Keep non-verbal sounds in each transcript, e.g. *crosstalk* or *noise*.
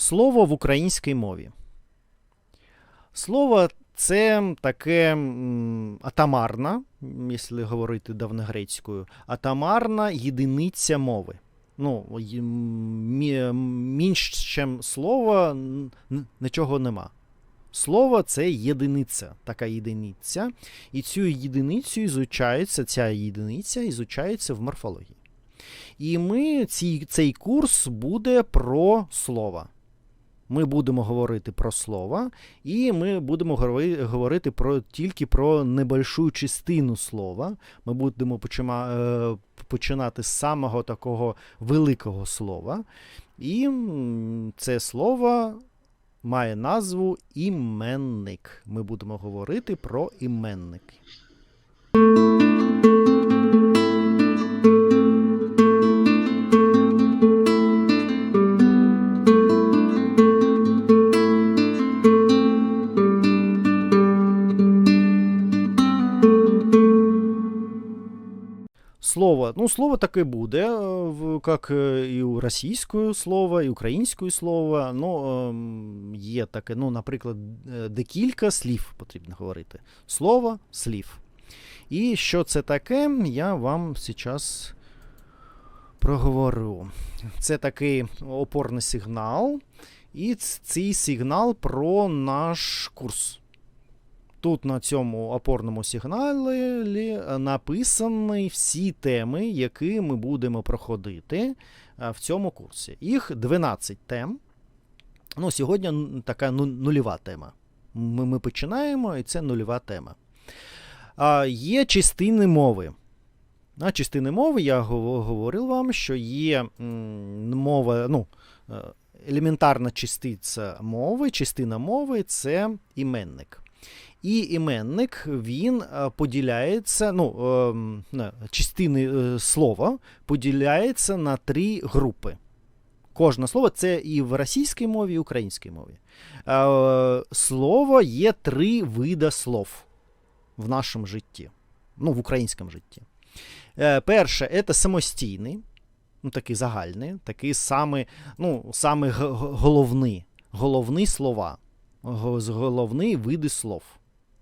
Слово в українській мові. Слово це таке атамарна, якщо говорити давногрецькою, атамарна єдиниця мови. Ну, менш, чим слово, нічого нема. Слово це єдиниця, така єдиниця. І цю єдиницю ізучається, ця єдиниця ізучається в морфології. І ми, цей курс буде про слово. Ми будемо говорити про слова, і ми будемо говорити про, тільки про небольшу частину слова. Ми будемо е, починати з самого такого великого слова. І це слово має назву іменник. Ми будемо говорити про іменники. Слово. Ну, слово таке буде, е, як е, і у російською слово, і українською слово. Ну, є таке, ну, наприклад, е, декілька слів потрібно говорити. Слово, слів. І що це таке, я вам зараз проговорю. Це такий опорний сигнал, і цей сигнал про наш курс. Тут на цьому опорному сигналі написані всі теми, які ми будемо проходити е, в цьому курсі. Їх 12 тем. Ну, сьогодні така ну- нульова тема. Ми, ми починаємо, і це нульова тема. А, є частини мови. На частини мови я говорив вам, що є мова, ну, е, елементарна частиця мови, частина мови це іменник. І іменник він е, поділяється, ну, ем, частини е, слова поділяється на три групи. Кожне слово це і в російській мові, і в українській мові. Е, Слово є три види слов в нашому житті, ну, в українському житті. Перше це самостійний, ну, такий загальний, такий самий, ну, г- головний, головні слова, го- головні види слов.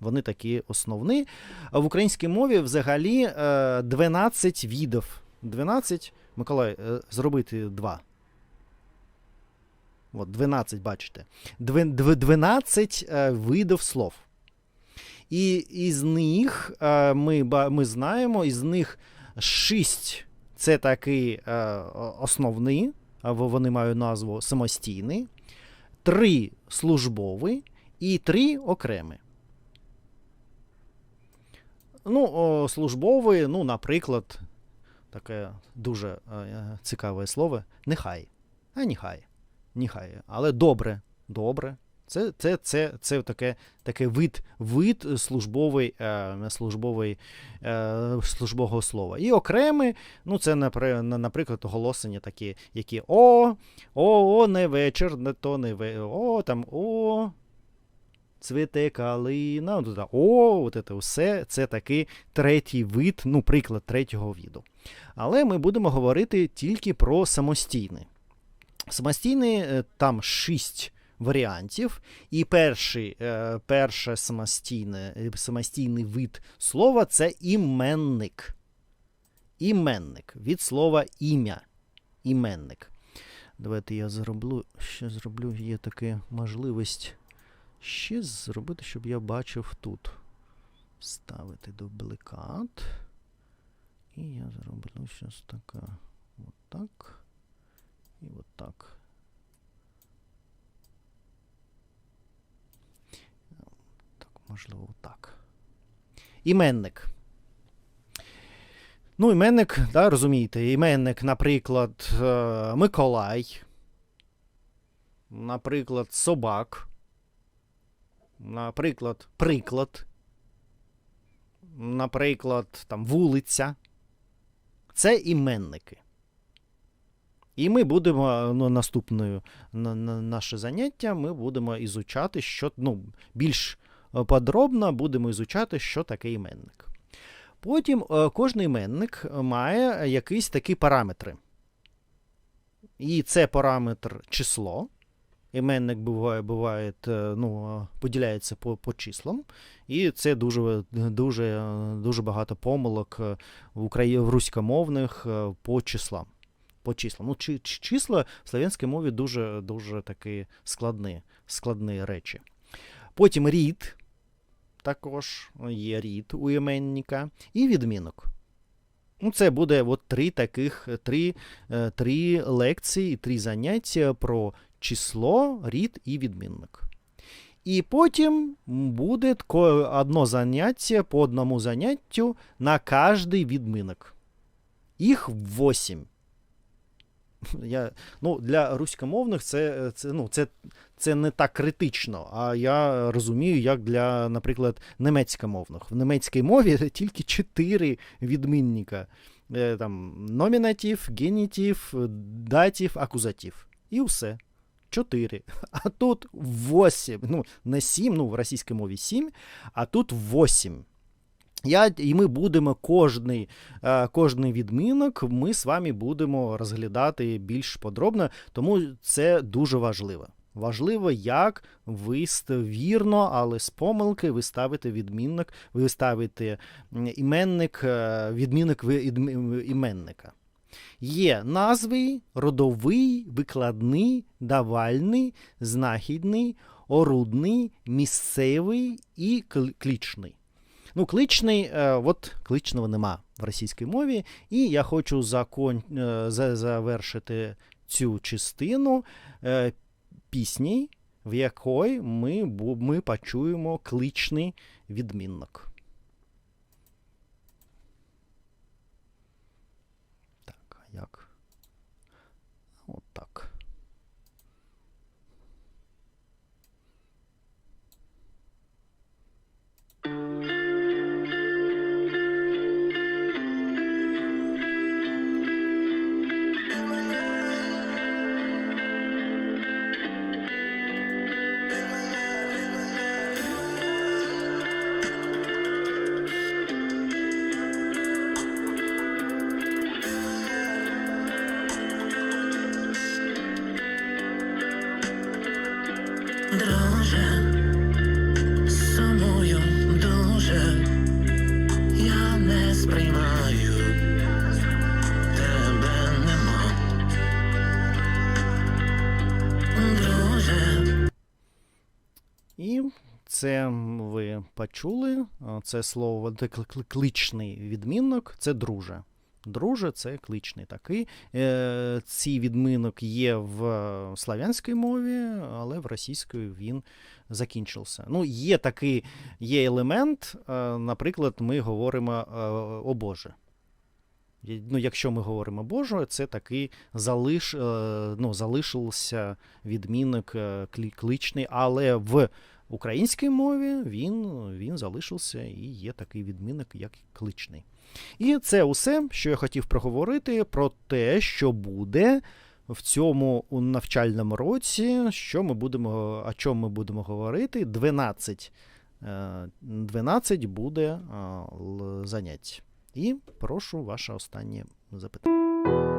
Вони такі основні. В українській мові взагалі е, 12 видів. 12, Миколай, е, зробити 2. От, 12, бачите. 12 е, видів слов. І із них е, ми, ми знаємо, із них 6 це такі е, основні, вони мають назву самостійний, 3 службові і 3 окремі. Ну, службовий, ну, наприклад, таке дуже е, цікаве слово нехай. А нехай. Нехай. Але добре. Добре. Це, це, це, це таке, таке вид, вид службовий, е, службовий, е, службового слова. І окремі, ну, це, наприклад, оголошення такі, які о, о, о, не вечір, не то не вечір, о, там, о, цвіте калина, о, от це все, це такий третій вид, ну, приклад третього виду. Але ми будемо говорити тільки про самостійний. Самостійний е, там шість варіантів, і перший, е, перше самостійне, е, самостійний вид слова це іменник. Іменник від слова ім'я. Іменник. Давайте я зроблю, ще зроблю, є така можливість ще зробити, щоб я бачив тут. Ставити дубликат. І я зроблю щось таке. Отак. І отак. Так, можливо, так. Іменник. Ну, іменник, да, розумієте, іменник, наприклад, е, Миколай, наприклад, собак, наприклад, приклад, наприклад, там, вулиця. Це іменники. І ми будемо ну, наступною на, на наше заняття, ми будемо ізучати, що ну, більш е, подробно будемо ізучати, що таке іменник. Потім е, кожен іменник має якісь такі параметри. І це параметр число, Іменник буває, буває е, ну, е, поділяється по, по числам, і це дуже, дуже, дуже багато помилок е, в, Украї... в руськомовних по числам. По числам. Ну, чи, чи- числа в слов'янській мові дуже, дуже такі складні, складні речі. Потім рід, також є рід у іменника, і відмінок. Ну, це буде от три таких, три, три лекції, три заняття про число, рід і відмінник. І потім буде одно заняття по одному заняттю на кожний відмінок. Їх 8. *laughs* Я, ну, для руськомовних це, це, ну, це, це не так критично, а я розумію, як для, наприклад, німецькомовних. В німецькій мові *laughs* тільки 4 відмінника. Е, Там, номінатив, генітив, датив, акузатив. І все. 4. А тут 8. Ну, не 7, ну в російській мові 7, а тут 8. Я, і ми будемо кожний, е, кожний відмінок, ми з вами будемо розглядати більш подробно, тому це дуже важливо. Важливо, як ви вірно, але з помилки ви ставите відмінник, ви ставите іменник, е, відмінник іменника. Є назви, родовий, викладний, давальний, знахідний, орудний, місцевий і кл- клічний. Ну, кличний, е, от кличного нема в російській мові, і я хочу закон, е, завершити цю частину е, пісні, в якої ми, ми почуємо кличний відмінок. Так, а як? От так. Друже, це ви почули. Це слово кличний відмінок, це друже. Друже, це кличний такий. Е, Цей відмінок є в славянській мові, але в російській він закінчився. Ну, є такий є елемент, е, наприклад, ми говоримо е, о Боже. Ну, якщо ми говоримо Боже, це такий залиш, ну, залишився відмінок кличний, але в українській мові він, він залишився і є такий відмінок, як кличний. І це усе, що я хотів проговорити про те, що буде в цьому навчальному році, що ми будемо, о чому ми будемо говорити. 12, е, 12 буде е, занять. І прошу ваше останнє запитання.